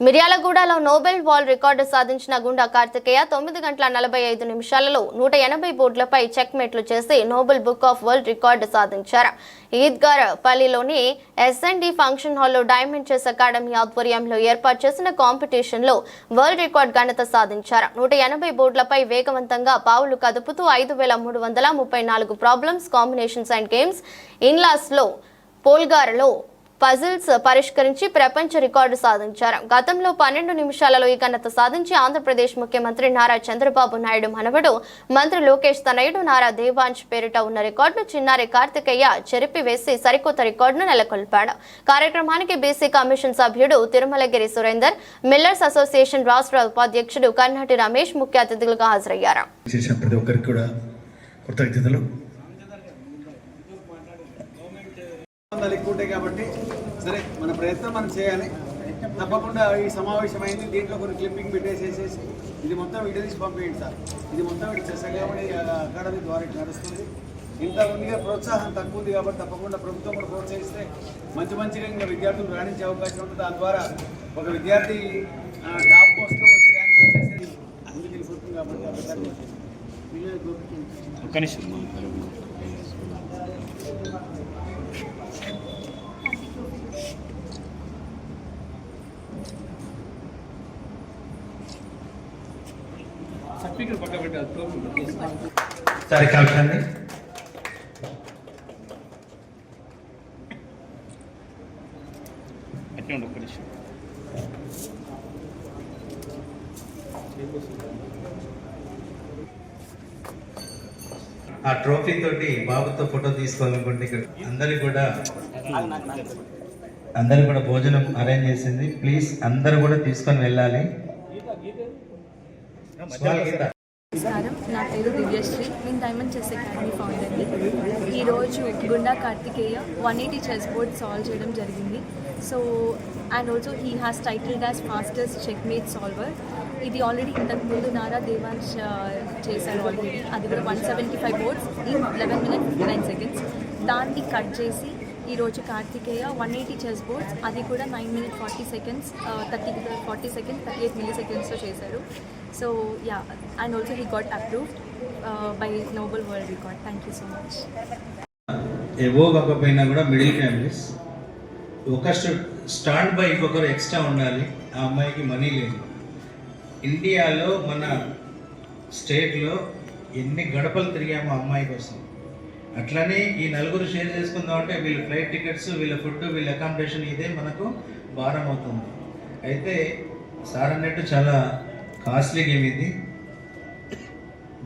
మిర్యాలగూడలో Nobel wall record సాధించిన గుండా కార్తికేయ తొమ్మిది గంటల నలభై ఐదు నిమిషాలలో నూట ఎనభై బోర్డులపై చెక్ మెట్లు చేసి Noble book of world record సాధించారు. ఈద్గార్ పల్లిలోని ఎస్ఎన్డి ఫంక్షన్ హాల్లో డైమండ్ చెస్ అకాడమీ ఆధ్వర్యంలో ఏర్పాటు చేసిన కాంపిటీషన్లో వరల్డ్ రికార్డ్ ఘనత సాధించారు. నూట ఎనభై బోర్డులపై వేగవంతంగా పావులు కదుపుతూ ఐదు వేల మూడు వందల ముప్పై నాలుగు ప్రాబ్లమ్స్ కాంబినేషన్స్ అండ్ గేమ్స్ ఇన్లాస్లో పోల్గార్లో పజిల్స్ పరిష్కరించి ప్రపంచ రికార్డు సాధించారు. గతంలో పన్నెండు నిమిషాలలో ఈ ఘనత సాధించి ఆంధ్రప్రదేశ్ ముఖ్యమంత్రి నారా చంద్రబాబు నాయుడు మనవడు మంత్రి లోకేష్ తనయుడు నారా దేవాంశ్ పేరిట ఉన్న రికార్డును చిన్నారి కార్తికేయ చెరిపివేసి సరికొత్త రికార్డును నెలకొల్పాడు. కార్యక్రమానికి బీసీ కమిషన్ సభ్యుడు తిరుమలగిరి సురేందర్ మిల్లర్స్ అసోసియేషన్ రాష్ట్ర ఉపాధ్యక్షుడు కన్నటి రమేష్ ముఖ్య అతిథులుగా హాజరయ్యారు చేసిన ప్రతి ఒక్కరికి కూడా కృతజ్ఞతలు సంబంధాలు ఎక్కువ ఉంటాయి కాబట్టి సరే మన ప్రయత్నం మనం చేయాలి. తప్పకుండా ఈ సమావేశం అయింది దీంట్లో కొన్ని క్లిప్పింగ్ పెట్టేసేసేసి ఇది మొత్తం వీడియో తీసి పంపేయండి సార్. ఇది మొత్తం ఇటు చెసగామని అకాడమీ ద్వారా ఇటు నడుస్తుంది. ఇంత ఉందిగా ప్రోత్సాహం తక్కువ ఉంది కాబట్టి తప్పకుండా ప్రభుత్వం కూడా ప్రోత్సహిస్తే మంచి మంచిగా ఇంకా విద్యార్థులు రాణించే అవకాశం ఉంటుంది. దాని ద్వారా ఒక విద్యార్థి టాప్ పోస్ట్లో వచ్చి ర్యాంక్ వచ్చేసి అందుకు వెళ్ళిపోతుంది కాబట్టి ఆ ఒక్క నిమిషం. సరే కలపండి ఆ ట్రోఫీ తోటి బాబుతో ఫోటో తీసుకోవాలనుకుంటే ఇక్కడ అందరికి కూడా అందరికి కూడా భోజనం అరేంజ్ చేసింది. ప్లీజ్ అందరు కూడా తీసుకొని వెళ్ళాలి. నమస్కారం. నా పేరు దివ్యశ్రీ. నేను డైమండ్ చెస్ అకాడమీ ఫౌండర్ని ఈరోజు Gunda Karthikeya one eighty chess board solve చేయడం జరిగింది. So and also he has titled as fastest checkmate solver ఇది ఆల్రెడీ ఇంతకుముందు నారా దేవాంశ్ చేశారు ఆల్రెడీ అది కూడా one seventy five boards in eleven minute fifty nine seconds దాన్ని కట్ చేసి ఈరోజు Karthikeya one eighty chess boards అది కూడా nine minute forty seconds thirty forty seconds thirty eight milli సెకండ్స్లో చేశారు. So yeah and also he got approved by Noble world record thank you so much ఎవో కాకపోయినా కూడా middle families ఒక stand by ఇంకొకరు extra ఉండాలి. ఆ అమ్మాయికి మనీ లేదు. ఇండియాలో మన స్టేట్లో ఎన్ని గడపలు తిరిగామో అమ్మాయి కోసం. అట్లనే ఈ నలుగురు షేర్ చేసుకుందామంటే వీళ్ళ ఫ్లైట్ టికెట్స్ వీళ్ళ ఫుడ్ వీళ్ళ అకామిడేషన్ ఇదే మనకు భారం అవుతుంది. అయితే సార్ అన్నట్టు చాలా కాస్ట్లీ గేమ్ ఇది.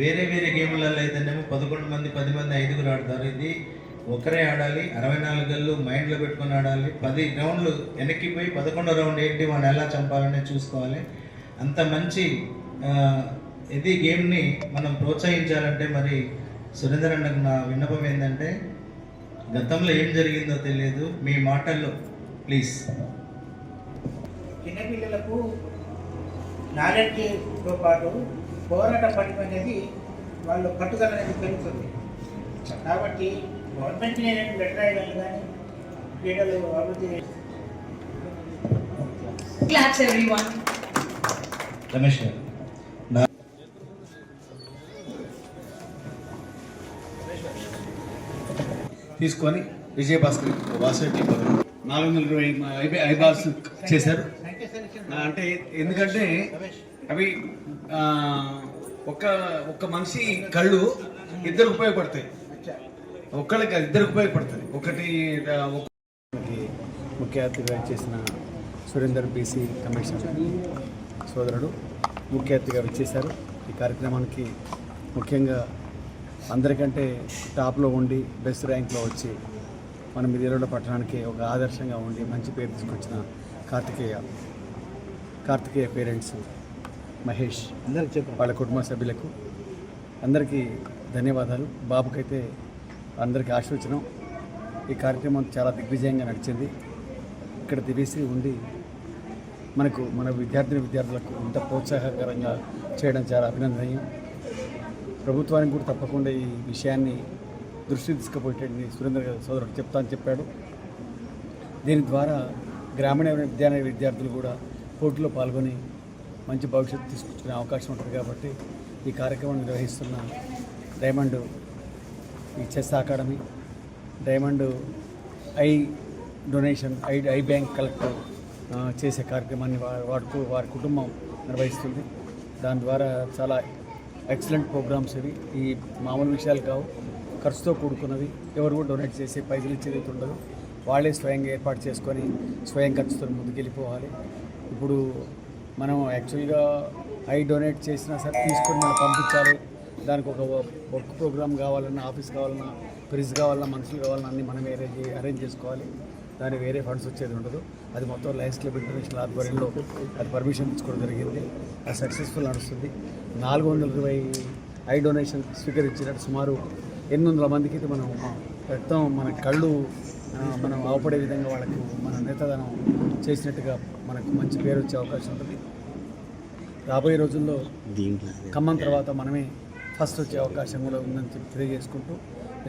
వేరే వేరే గేములలో అయితేనేమో పదకొండు మంది పది మంది ఐదుగురు ఆడతారు. ఇది ఒకరే ఆడాలి అరవై నాలుగు గల్లు మైండ్లో పెట్టుకొని ఆడాలి. పది రౌండ్లు వెనక్కి పోయి పదకొండో రౌండ్ ఏంటి వాడిని ఎలా చంపాలని చూసుకోవాలి. అంత మంచి ఇది గేమ్ని మనం ప్రోత్సహించాలంటే మరి సురేందర్ అన్నకు నా విన్నపం ఏంటంటే గతంలో ఏం జరిగిందో తెలియదు మీ మాటల్లో ప్లీజ్. చిన్నపిల్లలకు నాలెడ్జ్తో పాటు పోరాట పటిమ అనేది వాళ్ళు పట్టుదల అనేది పెరుగుతుంది. కాబట్టి గవర్నమెంట్ నేను లెటర్ అయ్యాను కానీ క్రీడలు అభివృద్ధి క్లాప్స్ ఎవ్రీ వన్ రమేష్ గారు. తీసుకొని విజయభాస్కర్ వాసటి నాలుగు వందల ఇరవై ఐ- ఐబాల్స్ చేశారు. అంటే ఎందుకంటే అవి ఒక ఒక మనిషి కళ్ళు ఇద్దరు ఉపయోగపడతాయి. ఒక్కళ్ళకి ఇద్దరు ఉపయోగపడతాయి. ఒకటి ఒక- ముఖ్య అతిథిగా చేసిన సురేందర్ బీసీ కమిషన్ సోదరుడు ముఖ్య అతిథిగా వచ్చేశారు. ఈ కార్యక్రమానికి ముఖ్యంగా అందరికంటే టాప్లో ఉండి బెస్ట్ ర్యాంక్లో వచ్చి మన మిర్యాలగూడ పట్టణానికి ఒక ఆదర్శంగా ఉండి మంచి పేరు తీసుకొచ్చిన కార్తికేయ కార్తికేయ పేరెంట్స్ మహేష్ వాళ్ళ కుటుంబ సభ్యులకు అందరికీ ధన్యవాదాలు. బాబుకైతే అందరికీ ఆశీర్వచనం. ఈ కార్యక్రమం చాలా దిగ్విజయంగా నడిచింది. ఇక్కడ దివేశ్రీ ఉండి మనకు మన విద్యార్థిని విద్యార్థులకు ఇంత ప్రోత్సాహకరంగా చేయడం చాలా అభినందనీయం. ప్రభుత్వానికి కూడా తప్పకుండా ఈ విషయాన్ని దృష్టి తీసుకుపోయేటని సురేంద్ర సోదరుడు చెప్తా అని చెప్పాడు. దీని ద్వారా గ్రామీణ విద్యాలయ విద్యార్థులు కూడా పోటీలో పాల్గొని మంచి భవిష్యత్తు తీసుకొచ్చుకునే అవకాశం ఉంటుంది కాబట్టి ఈ కార్యక్రమం నిర్వహిస్తున్న డైమండ్ ఈ chess academy diamond eye donation eye eye bank collect చేసే కార్యక్రమాన్ని వారి వాడుకు వారి కుటుంబం నిర్వహిస్తుంది. దాని ద్వారా చాలా ఎక్సలెంట్ ప్రోగ్రామ్స్ ఇవి. ఈ మామూలు విషయాలు కావు. ఖర్చుతో కూడుకున్నవి. ఎవరు కూడా డొనేట్ చేసే పైసలు ఇచ్చేది అయితే ఉండదు. వాళ్ళే స్వయంగా ఏర్పాటు చేసుకొని స్వయం ఖర్చుతో ముందుకెళ్ళిపోవాలి. ఇప్పుడు మనం యాక్చువల్గా ఐ డొనేట్ చేసినా సరే తీసుకొని మనం పంపించాలి. దానికి ఒక వర్క్ ప్రోగ్రామ్ కావాలన్నా ఆఫీస్ కావాలన్నా ఫ్రిడ్జ్ కావాలన్నా మనుషులు కావాలన్నా అన్నీ మనం అరేంజ్ అరేంజ్ చేసుకోవాలి. దానికి వేరే ఫండ్స్ వచ్చేది ఉండదు. అది మొత్తం లయన్స్ క్లబ్ ఇంటర్నేషనల్ ఆధ్వర్యంలో అది పర్మిషన్ తీసుకోవడం జరిగింది. అది సక్సెస్ఫుల్ నడుస్తుంది నాలుగు వందల ఇరవై ఐ డొనేషన్ స్వీకరించినట్టు సుమారు ఎనిమిది వందల మందికి ఇది మనం మొత్తం మన కళ్ళు మనం అవపడే విధంగా వాళ్ళకు మన నేతదనం చేసినట్టుగా మనకు మంచి పేరు వచ్చే అవకాశం ఉంటుంది. రాబోయే రోజుల్లో ఖమ్మం తర్వాత మనమే ఫస్ట్ వచ్చే అవకాశం కూడా ఉందని చెప్పి తెలియజేసుకుంటూ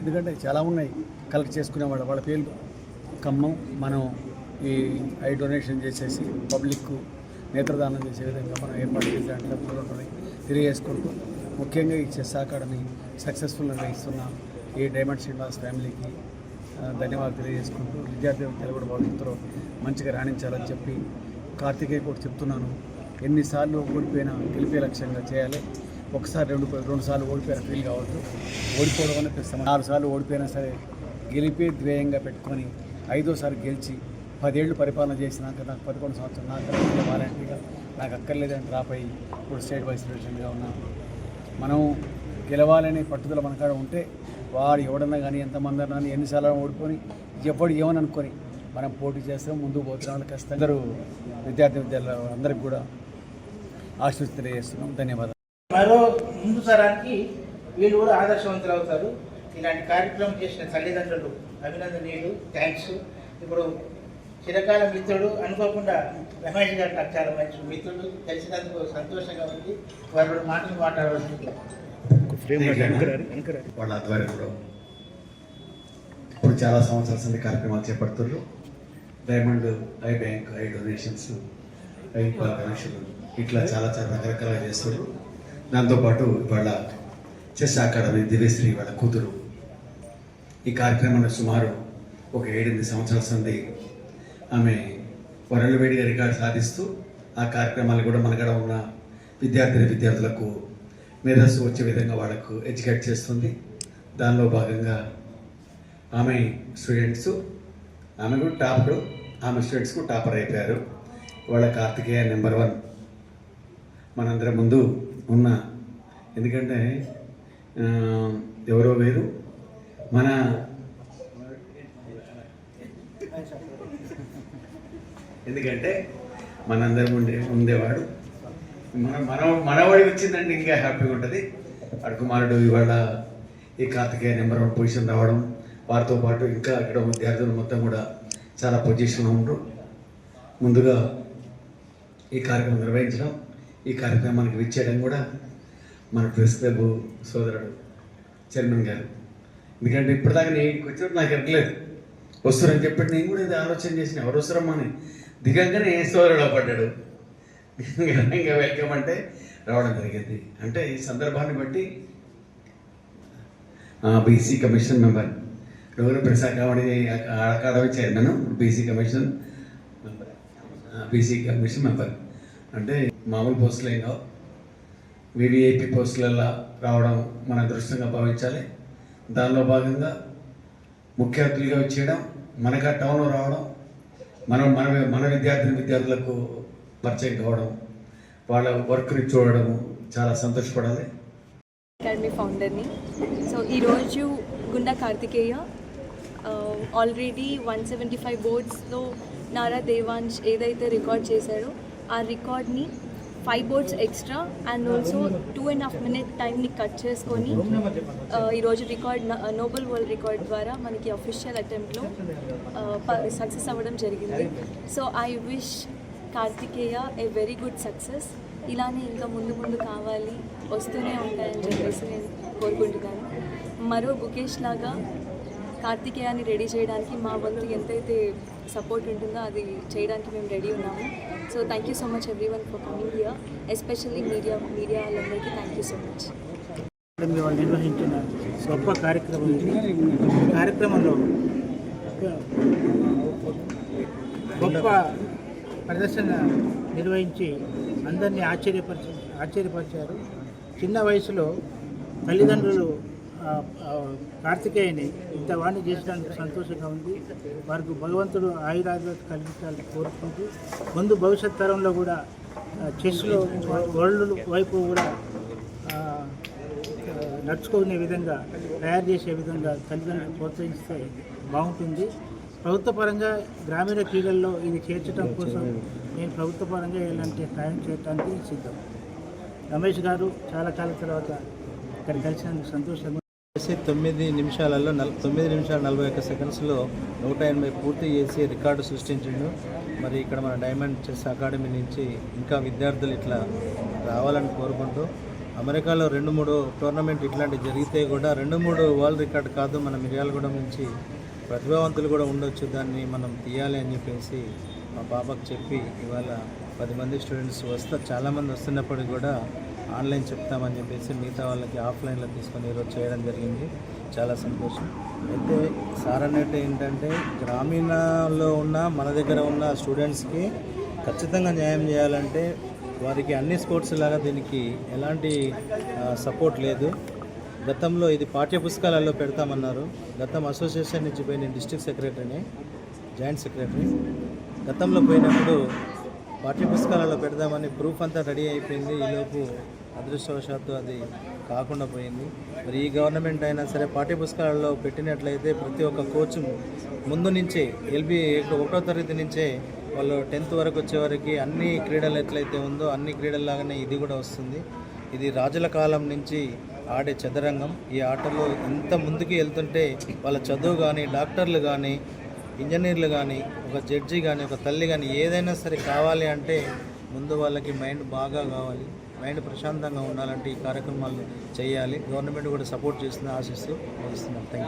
ఎందుకంటే చాలా ఉన్నాయి. కలెక్ట్ చేసుకునే వాళ్ళ వాళ్ళ పేర్లు. ఖమ్మం మనం ఈ ఐ డొనేషన్ చేసేసి పబ్లిక్కు నేత్రదానం చేసే విధంగా మనం ఏర్పాటు చేసే దాంట్లో తెలియజేసుకుంటూ ముఖ్యంగా ఈ చెస్ అకాడమీ సక్సెస్ఫుల్ నిర్వహిస్తున్న ఈ డైమండ్ శ్రీనివాస్ ఫ్యామిలీకి ధన్యవాదాలు తెలియజేసుకుంటూ విద్యార్థి తెలుగు భవిష్యత్తులో మంచిగా రాణించాలని చెప్పి కార్తికేయ కూడా చెప్తున్నాను. ఎన్నిసార్లు ఓడిపోయినా గెలిపే లక్ష్యంగా చేయాలి. ఒకసారి రెండు రెండు సార్లు ఓడిపోయిన ఫీల్ కావద్దు. ఓడిపోవడం అనేది పెద్ద నాలుగు సార్లు ఓడిపోయినా సరే గెలిపే ధ్యేయంగా పెట్టుకొని ఐదోసారి గెలిచి పదేళ్ళు పరిపాలన చేసినాక నాకు పదకొండు సంవత్సరం నాకు వాలంటీర్గా. నాకు అక్కర్లేదని డ్రాప్ అయ్యి ఇప్పుడు స్టేట్ వైస్ ప్రెసిడెంట్గా ఉన్నాను మనం గెలవాలనే పట్టుదల మనకాడ ఉంటే వాడు ఎవడన్నా కానీ ఎంతమంది అన్నా కానీ ఎన్నిసార్లు ఓడిపోయి ఎవడు ఏమని అనుకొని మనం పోటీ చేస్తాం ముందుకు పోతున్నాం వాళ్ళకి ఖచ్చితంగా అందరూ విద్యార్థి విద్యార్థులు అందరికి కూడా ఆశీస్సు తెలియజేస్తున్నాం. ధన్యవాదాలు. మరో ముందు తరానికి వీళ్ళు కూడా ఆదర్శవంతులు అవుతారు. ఇలాంటి కార్యక్రమం చేసిన తల్లిదండ్రులు అభినందనీయులు థ్యాంక్స్. ఇప్పుడు చిరకాల మిత్రుడు అనుకోకుండా రమేష్ గారు నాకు చాలా మంచి మిత్రుడు. కలిసినందుకు సంతోషంగా ఉంది. వారు రెండు మాటలు మాట్లాడవలసింది వాళ్ళ ఆధ్వర్యంలో ఇప్పుడు చాలా సంవత్సరాల సంది కార్యక్రమాలు చేపడుతున్నారు. Diamond eye bank eye donations eye connection ఇట్లా చాలా చాలా రకరకాలుగా చేస్తున్నారు. దాంతోపాటు ఇవాళ చెస్ అకాడమీ దివ్యశ్రీ వాళ్ళ కూతురు ఈ కార్యక్రమంలో సుమారు ఒక ఏడెనిమిది సంవత్సరాల సంది ఆమె వరల్డ్ వేడిగా రికార్డు సాధిస్తూ ఆ కార్యక్రమాలు కూడా మనగడ ఉన్న విద్యార్థిని విద్యార్థులకు మేధస్సు వచ్చే విధంగా వాళ్ళకు ఎడ్యుకేట్ చేస్తుంది. దానిలో భాగంగా ఆమె స్టూడెంట్స్ ఆమె కూడా టాపర్ ఆమె స్టూడెంట్స్కు టాపర్ అయిపోయారు. వాళ్ళ కార్తికేయ నెంబర్ వన్. మనందరి ముందు ఉన్న ఎందుకంటే ఎవరో వేరు మన ఎందుకంటే మనందరం ఉండే ఉండేవాడు. మన మన మనవాడికి వచ్చిందంటే ఇంకా హ్యాపీగా ఉంటుంది. వాడి కుమారుడు ఇవాళ ఈ కార్తికేయ నెంబర్ వన్ పొజిషన్ రావడం వారితో పాటు ఇంకా ఇక్కడ విద్యార్థులు మొత్తం కూడా చాలా పొజిషన్లో ఉండరు ముందుగా ఈ కార్యక్రమం నిర్వహించడం ఈ కార్యక్రమానికి విచ్చేయడం కూడా మన ప్రెస్ క్లబ్ సోదరుడు చైర్మన్ గారు. ఎందుకంటే ఇప్పటిదాకా నేను వచ్చాడు నాకు ఎక్కలేదు వస్తారని చెప్పి నేను కూడా ఇది ఆలోచన చేసిన ఎవరు వస్తారమ్మని దిగంగానే సోదరుడు పడ్డాడు? ఇంకా వెల్కమ్ అంటే రావడం జరిగింది. అంటే ఈ సందర్భాన్ని బట్టి బీసీ కమిషన్ మెంబర్ డోగర Prasad కావడి academy chairman BC commission member. BC commission member. అంటే మామూలు పోస్టులు ఏం కావు. వివిఐపి పోస్టులలో రావడం మన అదృష్టంగా భావించాలి. దానిలో భాగంగా ముఖ్య అతిథులుగా వచ్చేయడం మనకు ఆ టౌన్లో రావడం మనం మన మన విద్యార్థిని విద్యార్థులకు పరిచయం కావడం వాళ్ళ వర్క్ని చూడడం చాలా సంతోషపడాలి. అకాడమీ ఫౌండర్ని. సో ఈరోజు Gunda Karthikeya already one seventy five బోర్డ్స్లో Nara Devansh ఏదైతే రికార్డ్ చేశాడో ఆ రికార్డ్ని five boards extra and also two and half minute టైంని కట్ చేసుకొని ఈరోజు రికార్డ్ నోబెల్ వరల్డ్ రికార్డ్ ద్వారా మనకి అఫీషియల్ అటెంప్ట్లో సక్సెస్ అవ్వడం జరిగింది. So I wish Karthikeya a very good success ఇలానే ఇంకా ముందు ముందు కావాలి వస్తూనే ఉంటాయని చెప్పేసి నేను కోరుకుంటున్నాను. మరో గుకేష్ లాగా కార్తికేయాన్ని రెడీ చేయడానికి మా వంతు ఎంతైతే సపోర్ట్ ఉంటుందో అది చేయడానికి మేము రెడీ ఉన్నాము. So thank you so much everyone for coming here especially media media వాళ్ళందరికీ thank you so much academy నిర్వహించిన గొప్ప కార్యక్రమం కార్యక్రమంలో గొప్ప ప్రదర్శన నిర్వహించి అందరినీ ఆశ్చర్యపరిచి ఆశ్చర్యపరిచారు. చిన్న వయసులో తల్లిదండ్రులు కార్తికేయని ఇంత వాణి చేసినందుకు సంతోషంగా ఉంది. వారికి భగవంతుడు ఆయురాగ్రత కలిగించాలని కోరుకుంటూ ముందు భవిష్యత్ తరంలో కూడా చెస్లో వరల్డ్ వైపు కూడా నడుచుకునే విధంగా తయారు చేసే విధంగా తల్లిదండ్రులు ప్రోత్సహిస్తే బాగుంటుంది. ప్రభుత్వ పరంగా గ్రామీణ క్రీడల్లో ఇది చేర్చడం కోసం నేను ప్రభుత్వ పరంగా ఇలాంటి సాయం చేయడానికి సిద్ధం. రమేష్ గారు చాలా కాలం తర్వాత ఇక్కడ కలిసినందుకు సంతోషంగా చేసి తొమ్మిది నిమిషాలలో నల్ తొమ్మిది నిమిషాల నలభై ఒక్క సెకండ్స్లో నూట ఎనభై పూర్తి చేసి రికార్డు సృష్టించిండు. మరి ఇక్కడ మన డైమండ్ చెస్ అకాడమీ నుంచి ఇంకా విద్యార్థులు ఇట్లా రావాలని కోరుకుంటూ అమెరికాలో రెండు మూడు టోర్నమెంట్ ఇట్లాంటివి జరిగితే కూడా రెండు మూడు వరల్డ్ రికార్డ్ కాదు మన మిర్యాలగూడెం నుంచి ప్రతిభావంతులు కూడా ఉండొచ్చు దాన్ని మనం తీయాలి అని చెప్పేసి మా పాపకు చెప్పి ఇవాళ పది మంది స్టూడెంట్స్ వస్తా చాలామంది వస్తున్నప్పటికీ కూడా ఆన్లైన్ చెప్తామని చెప్పేసి మిగతా వాళ్ళకి ఆఫ్లైన్లో తీసుకొని ఈరోజు చేయడం జరిగింది. చాలా సంతోషం. అయితే సార్ అన్నట్టు ఏంటంటే గ్రామీణలో ఉన్న మన దగ్గర ఉన్న స్టూడెంట్స్కి ఖచ్చితంగా న్యాయం చేయాలంటే వారికి అన్ని స్పోర్ట్స్ లాగా దీనికి ఎలాంటి సపోర్ట్ లేదు. గతంలో ఇది పాఠ్య పుస్తకాలలో పెడతామన్నారు. గతం అసోసియేషన్ నుంచి పోయిన డిస్ట్రిక్ట్ సెక్రటరీని జాయింట్ సెక్రటరీ. గతంలో పోయినప్పుడు పాఠ్య పుస్తకాలలో పెడదామని ప్రూఫ్ అంతా రెడీ అయిపోయింది. ఈలోపు అదృష్టవశాత్తు అది కాకుండా పోయింది. మరి ఈ గవర్నమెంట్ అయినా సరే పాఠ్యపుస్తకాలలో పెట్టినట్లయితే ప్రతి ఒక్క కోచ్ ముందు నుంచే ఎల్బి ఒకటో తరగతి నుంచే వాళ్ళు టెన్త్ వరకు వచ్చేవరకు అన్ని క్రీడలు ఎట్లయితే ఉందో అన్ని క్రీడల్లాగానే ఇది కూడా వస్తుంది. ఇది రాజుల కాలం నుంచి ఆడే చదరంగం. ఈ ఆటలో ఎంత ముందుకు వెళ్తుంటే వాళ్ళ చదువు కానీ డాక్టర్లు కానీ ఇంజనీర్లు కానీ ఒక జడ్జి కానీ ఒక తల్లి కానీ ఏదైనా సరే కావాలి అంటే ముందు వాళ్ళకి మైండ్ బాగా కావాలి. మైండ్ ప్రశాంతంగా ఉండాలంటే ఈ కార్యక్రమాలు చేయాలి. గవర్నమెంట్ కూడా సపోర్ట్ చేస్తుంది ఆశిస్తూ ముగిస్తున్నాం థ్యాంక్ యూ